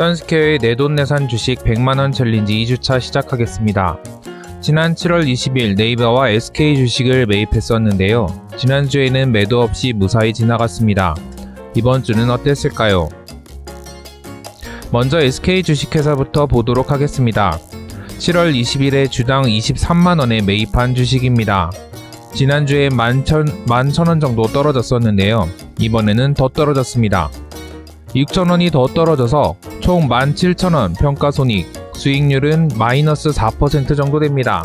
선스케어의 내돈내산 주식 100만원 챌린지 2주차 시작하겠습니다. 지난 7월 20일 네이버와 SK 주식을 매입했었는데요. 지난주에는 매도 없이 무사히 지나갔습니다. 이번 주는 어땠을까요? 먼저 SK 주식회사부터 보도록 하겠습니다. 7월 20일에 주당 23만원에 매입한 주식입니다. 지난주에 11,000, 11,000원 정도 떨어졌었는데요. 이번에는 더 떨어졌습니다. 6,000원이 더 떨어져서 총 17,000원 평가 손익, 수익률은 마이너스 4% 정도 됩니다.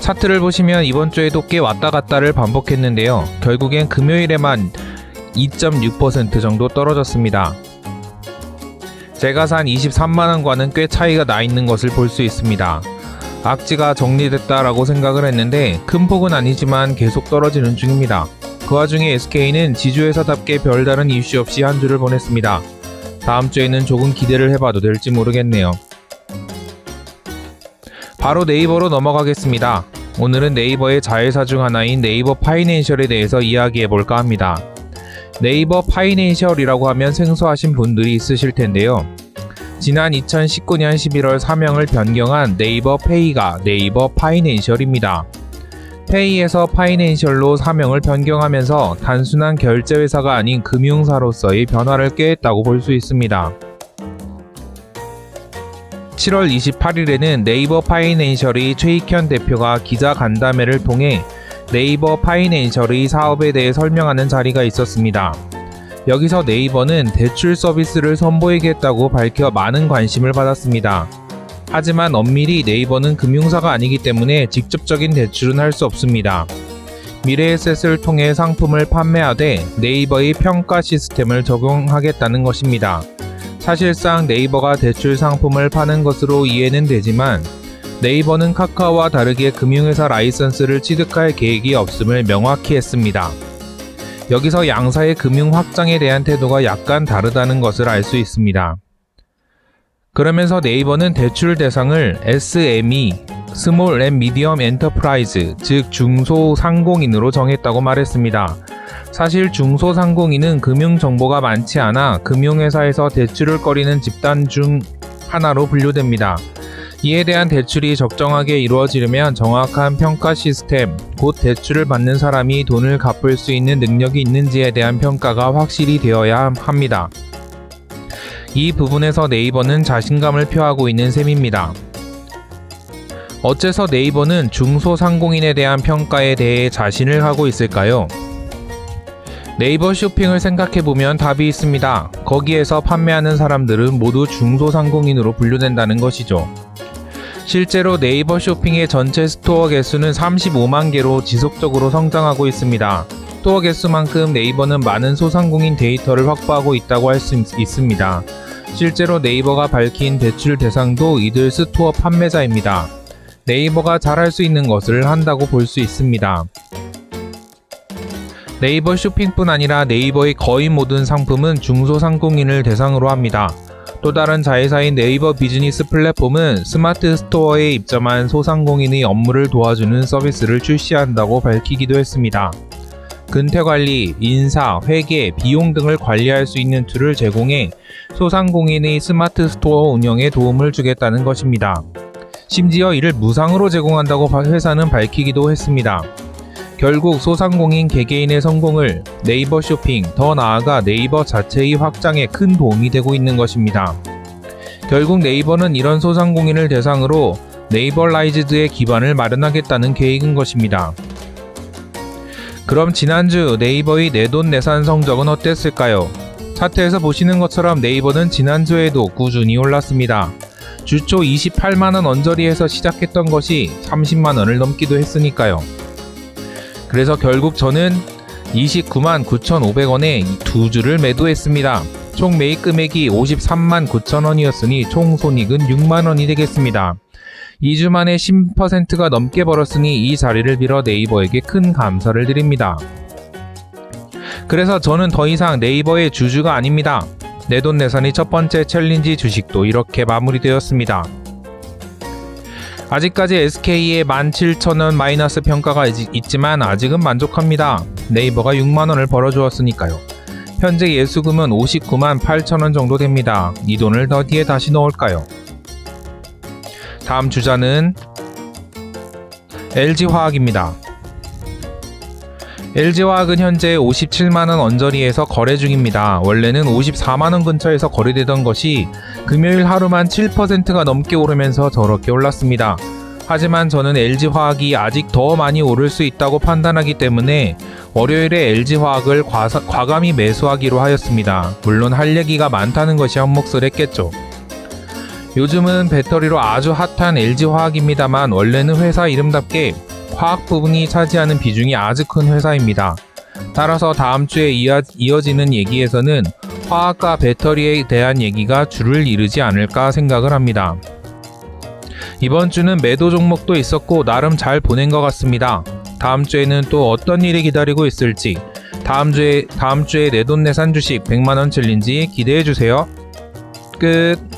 차트를 보시면 이번 주에도 꽤 왔다 갔다를 반복했는데요. 결국엔 금요일에만 2.6% 정도 떨어졌습니다. 제가 산 23만원과는 꽤 차이가 나 있는 것을 볼 수 있습니다. 악지가 정리됐다라고 생각을 했는데 큰 폭은 아니지만 계속 떨어지는 중입니다. 그 와중에 SK는 지주회사답게 별다른 이슈 없이 한 주를 보냈습니다. 다음 주에는 조금 기대를 해봐도 될지 모르겠네요. 바로 네이버로 넘어가겠습니다. 오늘은 네이버의 자회사 중 하나인 네이버 파이낸셜에 대해서 이야기해 볼까 합니다. 네이버 파이낸셜이라고 하면 생소하신 분들이 있으실 텐데요. 지난 2019년 11월 사명을 변경한 네이버 페이가 네이버 파이낸셜입니다. 페이에서 파이낸셜로 사명을 변경하면서 단순한 결제 회사가 아닌 금융사로서의 변화를 꾀했다고 볼 수 있습니다. 7월 28일에는 네이버 파이낸셜의 최익현 대표가 기자 간담회를 통해 네이버 파이낸셜의 사업에 대해 설명하는 자리가 있었습니다. 여기서 네이버는 대출 서비스를 선보이겠다고 밝혀 많은 관심을 받았습니다. 하지만 엄밀히 네이버는 금융사가 아니기 때문에 직접적인 대출은 할 수 없습니다. 미래에셋을 통해 상품을 판매하되 네이버의 평가 시스템을 적용하겠다는 것입니다. 사실상 네이버가 대출 상품을 파는 것으로 이해는 되지만 네이버는 카카오와 다르게 금융회사 라이선스를 취득할 계획이 없음을 명확히 했습니다. 여기서 양사의 금융 확장에 대한 태도가 약간 다르다는 것을 알 수 있습니다. 그러면서 네이버는 대출 대상을 SME, 스몰 앤 미디엄 엔터프라이즈, 즉 중소상공인으로 정했다고 말했습니다. 사실 중소상공인은 금융 정보가 많지 않아 금융회사에서 대출을 꺼리는 집단 중 하나로 분류됩니다. 이에 대한 대출이 적정하게 이루어지려면 정확한 평가 시스템, 곧 대출을 받는 사람이 돈을 갚을 수 있는 능력이 있는지에 대한 평가가 확실히 되어야 합니다. 이 부분에서 네이버는 자신감을 표하고 있는 셈입니다. 어째서 네이버는 중소상공인에 대한 평가에 대해 자신을 하고 있을까요? 네이버 쇼핑을 생각해보면 답이 있습니다. 거기에서 판매하는 사람들은 모두 중소상공인으로 분류된다는 것이죠. 실제로 네이버 쇼핑의 전체 스토어 개수는 35만 개로 지속적으로 성장하고 있습니다. 스토어 개수만큼 네이버는 많은 소상공인 데이터를 확보하고 있다고 할 수 있습니다. 실제로 네이버가 밝힌 대출 대상도 이들 스토어 판매자입니다. 네이버가 잘할 수 있는 것을 한다고 볼 수 있습니다. 네이버 쇼핑뿐 아니라 네이버의 거의 모든 상품은 중소상공인을 대상으로 합니다. 또 다른 자회사인 네이버 비즈니스 플랫폼은 스마트 스토어에 입점한 소상공인의 업무를 도와주는 서비스를 출시한다고 밝히기도 했습니다. 근태 관리, 인사, 회계, 비용 등을 관리할 수 있는 툴을 제공해 소상공인의 스마트 스토어 운영에 도움을 주겠다는 것입니다. 심지어 이를 무상으로 제공한다고 회사는 밝히기도 했습니다. 결국 소상공인 개개인의 성공을 네이버 쇼핑, 더 나아가 네이버 자체의 확장에 큰 도움이 되고 있는 것입니다. 결국 네이버는 이런 소상공인을 대상으로 네이버 라이즈드의 기반을 마련하겠다는 계획인 것입니다. 그럼 지난주 네이버의 내돈내산 성적은 어땠을까요? 차트에서 보시는 것처럼 네이버는 지난주에도 꾸준히 올랐습니다. 주초 28만원 언저리에서 시작했던 것이 30만원을 넘기도 했으니까요. 그래서 결국 저는 29만 9,500원에 두 주를 매도했습니다. 총 매입 금액이 53만 9천원이었으니 총 손익은 6만원이 되겠습니다. 2주 만에 10%가 넘게 벌었으니 이 자리를 빌어 네이버에게 큰 감사를 드립니다. 그래서 저는 더 이상 네이버의 주주가 아닙니다. 내돈내산의 첫 번째 챌린지 주식도 이렇게 마무리되었습니다. 아직까지 SK의 17,000원 마이너스 평가가 있지만 아직은 만족합니다. 네이버가 6만원을 벌어주었으니까요. 현재 예수금은 59만 8천원 정도 됩니다. 이 돈을 더 뒤에 다시 넣을까요? 다음 주자는 LG화학입니다. LG화학은 현재 57만원 언저리에서 거래 중입니다. 원래는 54만원 근처에서 거래되던 것이 금요일 하루만 7%가 넘게 오르면서 저렇게 올랐습니다. 하지만 저는 LG화학이 아직 더 많이 오를 수 있다고 판단하기 때문에 월요일에 LG화학을 과감히 매수하기로 하였습니다. 물론 할 얘기가 많다는 것이 한 몫을 했겠죠. 요즘은 배터리로 아주 핫한 LG화학입니다만 원래는 회사 이름답게 화학 부분이 차지하는 비중이 아주 큰 회사입니다. 따라서 다음 주에 이어, 이어지는 얘기에서는 화학과 배터리에 대한 얘기가 줄을 이루지 않을까 생각을 합니다. 이번 주는 매도 종목도 있었고 나름 잘 보낸 것 같습니다. 다음 주에는 또 어떤 일이 기다리고 있을지 다음 주에 다음 주에 내돈내산 주식 100만 원 챌린지 기대해 주세요. 끝.